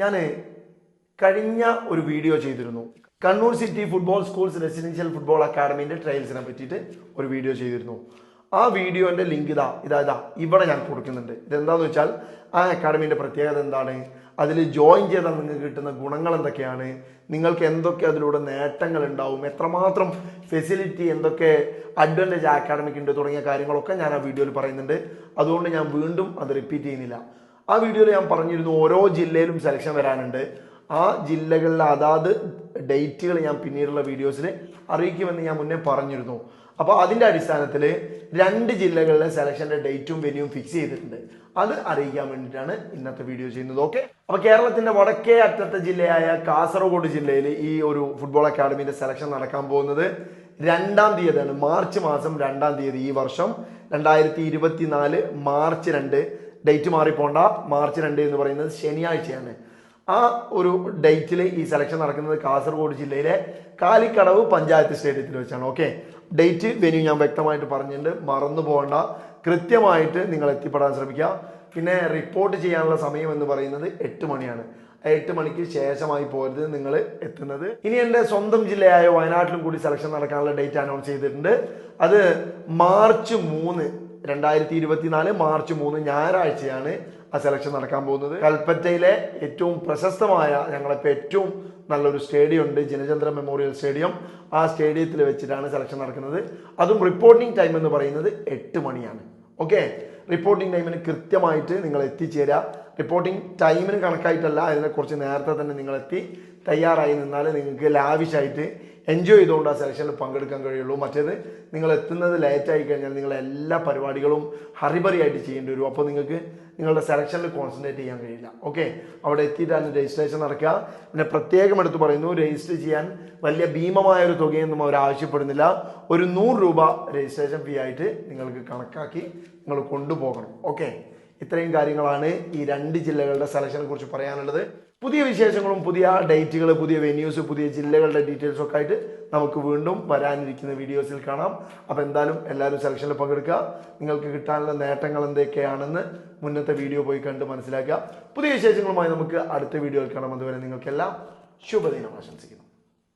ഞാൻ കഴിഞ്ഞ ഒരു വീഡിയോ ചെയ്തിരുന്നു. Kannur city football schools residential football അക്കാഡമിന്റെ ട്രയൽസിനെ പറ്റിയിട്ട് ഒരു വീഡിയോ ചെയ്തിരുന്നു. ആ വീഡിയോന്റെ ലിങ്ക് ഇതാ ഇതാ ഇതാ ഇവിടെ ഞാൻ കൊടുക്കുന്നുണ്ട്. ഇതെന്താന്ന് വെച്ചാൽ ആ അക്കാഡമിന്റെ പ്രത്യേകത എന്താണ്? അതിൽ ജോയിൻ ചെയ്താൽ നിങ്ങൾക്ക് കിട്ടുന്ന ഗുണങ്ങൾ എന്തൊക്കെയാണ്? നിങ്ങൾക്ക് എന്തൊക്കെ അതിലൂടെ നേട്ടങ്ങൾ ഉണ്ടാവും? എത്രമാത്രം ഫെസിലിറ്റി എന്തൊക്കെ അഡ്വാന്റേജ് അക്കാഡമിക് ഉണ്ട് തുടങ്ങിയ കാര്യങ്ങളൊക്കെ ഞാൻ ആ വീഡിയോയിൽ പറയുന്നുണ്ട്. അതുകൊണ്ട് ഞാൻ വീണ്ടും അത് റിപ്പീറ്റ് ചെയ്യുന്നില്ല. ആ വീഡിയോയിൽ ഞാൻ പറഞ്ഞിരുന്നു ഓരോ ജില്ലയിലും സെലക്ഷൻ വരാനുണ്ട്. ആ ജില്ലകളിലെ അതാത് ഡേറ്റുകൾ ഞാൻ പിന്നീടുള്ള വീഡിയോസിൽ അറിയിക്കുമെന്ന് ഞാൻ മുന്നേ പറഞ്ഞിരുന്നു. അപ്പോൾ അതിന്റെ അടിസ്ഥാനത്തിൽ രണ്ട് ജില്ലകളിലെ സെലക്ഷന്റെ ഡേറ്റും വെന്യൂവും ഫിക്സ് ചെയ്തിട്ടുണ്ട്. അത് അറിയിക്കാൻ വേണ്ടിയിട്ടാണ് ഇന്നത്തെ വീഡിയോ ചെയ്യുന്നത്. ഓക്കെ അപ്പോൾ കേരളത്തിന്റെ വടക്കേ അറ്റത്തെ ജില്ലയായ കാസർഗോഡ് ജില്ലയിൽ ഈ ഒരു ഫുട്ബോൾ അക്കാഡമിന്റെ സെലക്ഷൻ നടക്കാൻ പോകുന്നത് രണ്ടാം തീയതിയാണ്. മാർച്ച് മാസം രണ്ടാം തീയതി ഈ വർഷം. രണ്ടായിരത്തി മാർച്ച് രണ്ട് ഡേറ്റ് മാറിപ്പോണ്ട. മാർച്ച് രണ്ട് എന്ന് പറയുന്നത് ശനിയാഴ്ചയാണ്. ആ ഒരു ഡേറ്റിൽ ഈ സെലക്ഷൻ നടക്കുന്നത് കാസർഗോഡ് ജില്ലയിലെ കാലിക്കടവ് പഞ്ചായത്ത് സ്റ്റേഡിയത്തിൽ വെച്ചാണ്. ഓക്കെ ഡേറ്റ് വെന്യൂ ഞാൻ വ്യക്തമായിട്ട് പറഞ്ഞിട്ടുണ്ട്. മറന്നു പോകണ്ട. കൃത്യമായിട്ട് നിങ്ങൾ എത്തിപ്പെടാൻ ശ്രമിക്കുക. പിന്നെ റിപ്പോർട്ട് ചെയ്യാനുള്ള സമയം എന്ന് പറയുന്നത് എട്ട് മണിയാണ്. എട്ട് മണിക്ക് ശേഷമായി പോരുത് നിങ്ങൾ എത്തുന്നത്. ഇനി എന്റെ സ്വന്തം ജില്ലയായ വയനാട്ടിലും കൂടി സെലക്ഷൻ നടക്കാനുള്ള ഡേറ്റ് അനൗൺസ് ചെയ്തിട്ടുണ്ട്. അത് മാർച്ച് മൂന്ന് രണ്ടായിരത്തി ഇരുപത്തിനാല് മാർച്ച് മൂന്ന് ഞായറാഴ്ചയാണ് ആ സെലക്ഷൻ നടക്കാൻ പോകുന്നത്. കൽപ്പറ്റയിലെ ഏറ്റവും പ്രശസ്തമായ ഞങ്ങളിപ്പോൾ ഏറ്റവും നല്ലൊരു സ്റ്റേഡിയം ഉണ്ട് ജനചന്ദ്ര മെമ്മോറിയൽ സ്റ്റേഡിയം ആ സ്റ്റേഡിയത്തിൽ വെച്ചിട്ടാണ് സെലക്ഷൻ നടക്കുന്നത്. അതും റിപ്പോർട്ടിംഗ് ടൈം എന്ന് പറയുന്നത് എട്ട് മണിയാണ്. ഓക്കെ റിപ്പോർട്ടിംഗ് ടൈമിന് കൃത്യമായിട്ട് നിങ്ങൾ എത്തിച്ചേരുക. റിപ്പോർട്ടിംഗ് ടൈമിന് കണക്കായിട്ടല്ല കുറച്ച് നേരത്തെ തന്നെ നിങ്ങൾ എത്തി തയ്യാറായി നിന്നാൽ നിങ്ങൾക്ക് ലാവിഷായിട്ട് എൻജോയ് ചെയ്തുകൊണ്ട് ആ സെലക്ഷനിൽ പങ്കെടുക്കാൻ കഴിയുള്ളൂ. മറ്റേത് നിങ്ങൾ എത്തുന്നത് ലേറ്റായി കഴിഞ്ഞാൽ നിങ്ങൾ എല്ലാ പരിപാടികളും ഹറിബറി ആയിട്ട് ചെയ്യേണ്ടി വരും. അപ്പോൾ നിങ്ങൾക്ക് നിങ്ങളുടെ സെലക്ഷനിൽ കോൺസെൻട്രേറ്റ് ചെയ്യാൻ കഴിയില്ല. ഓക്കെ അവിടെ എത്തിയിട്ടാണ് രജിസ്ട്രേഷൻ നടക്കുക. പിന്നെ പ്രത്യേകം എടുത്ത് പറയുന്നു രജിസ്റ്റർ ചെയ്യാൻ വലിയ ഭീമമായ ഒരു തുകയൊന്നും അവർ ആവശ്യപ്പെടുന്നില്ല. ഒരു നൂറ് രൂപ രജിസ്ട്രേഷൻ ഫീ ആയിട്ട് നിങ്ങൾക്ക് കണക്കാക്കി നിങ്ങൾ കൊണ്ടുപോകണം. ഓക്കെ ഇത്രയും കാര്യങ്ങളാണ് ഈ രണ്ട് ജില്ലകളുടെ സെലക്ഷനെ കുറിച്ച് പറയാനുള്ളത്. പുതിയ വിശേഷങ്ങളും പുതിയ ഡേറ്റുകൾ പുതിയ വെന്യൂസ് പുതിയ ജില്ലകളുടെ ഡീറ്റെയിൽസ് ഒക്കെ ആയിട്ട് നമുക്ക് വീണ്ടും വരാനിരിക്കുന്ന വീഡിയോസിൽ കാണാം. അപ്പോൾ എന്തായാലും എല്ലാവരും സെലക്ഷനിൽ പങ്കെടുക്കുക. നിങ്ങൾക്ക് കിട്ടാനുള്ള നേട്ടങ്ങൾ എന്തൊക്കെയാണെന്ന് മുന്നത്തെ വീഡിയോ പോയി കണ്ട് മനസ്സിലാക്കുക. പുതിയ വിശേഷങ്ങളുമായി നമുക്ക് അടുത്ത വീഡിയോയിൽ കാണാം. അതുവരെ നിങ്ങൾക്കെല്ലാം ശുഭദിനം ആശംസിക്കുന്നു.